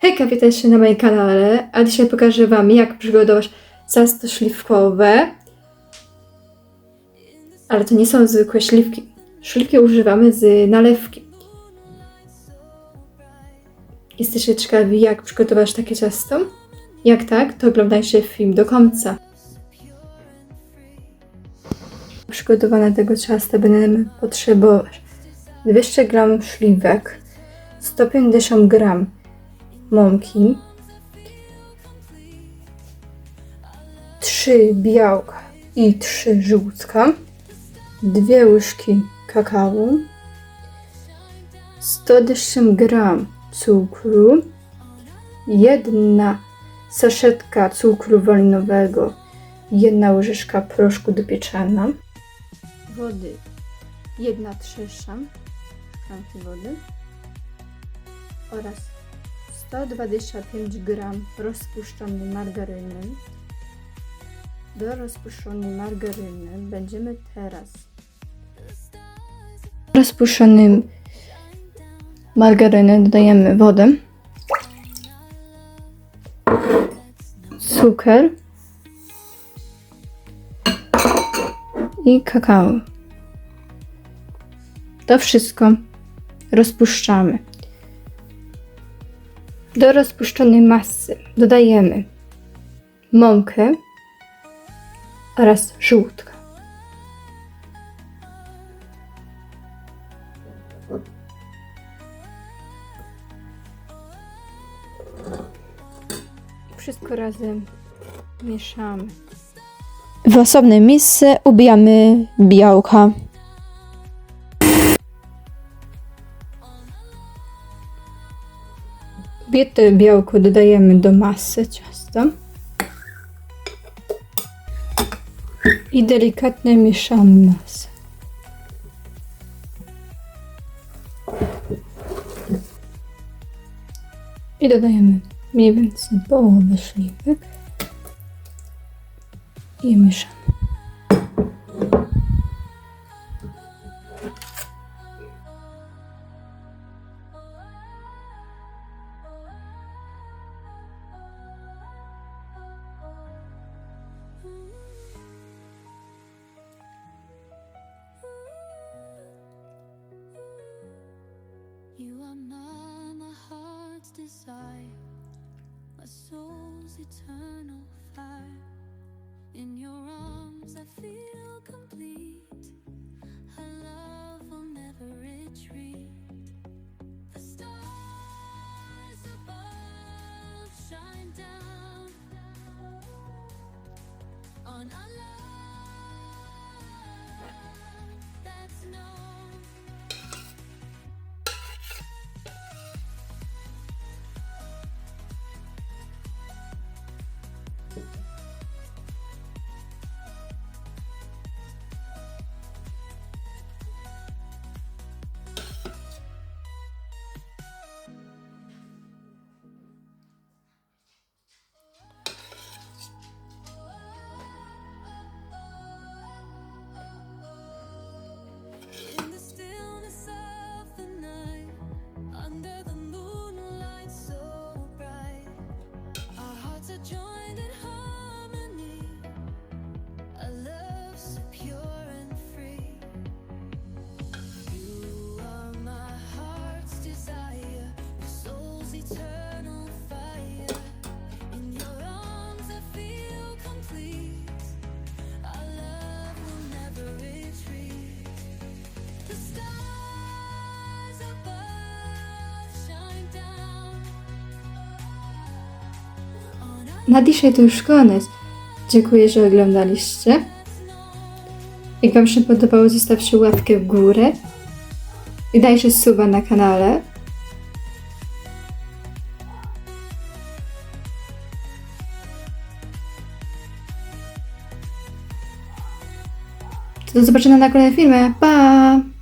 Hejka, witajcie na moim kanale, a dzisiaj pokażę Wam jak przygotować ciasto śliwkowe. Ale to nie są zwykłe śliwki. Śliwki używamy z nalewki. Jesteście ciekawi jak przygotować takie ciasto? Jak tak, to oglądajcie film do końca. Do przygotowania tego ciasta będziemy potrzebować 200 g śliwek, 150 g mąki, 3 białka i 3 żółtka, 2 łyżki kakao, 110 g cukru, jedna saszetka cukru walinowego, jedna łyżeczka proszku do pieczenia, wody, jedna trzesza szklanki wody. Oraz 125 g rozpuszczonej margaryny. Do rozpuszczonej margaryny będziemy teraz rozpuszczonym margaryny dodajemy wodę, cukier i kakao. To wszystko rozpuszczamy. Do rozpuszczonej masy dodajemy mąkę oraz żółtka. Wszystko razem mieszamy. W osobnej misce ubijamy białka. Bite białko dodajemy do masy ciasta. I delikatnie mieszamy masę. I dodajemy mniej więcej połowę śliwek. I mieszamy. Soul's eternal fire. In your arms, I feel complete. Our love will never retreat. The stars above shine down on our love that's known. Na dzisiaj to już koniec. Dziękuję, że oglądaliście. Jak Wam się podobało, zostawcie łapkę w górę i dajcie suba na kanale. Do zobaczenia na kolejnym filmie. Pa!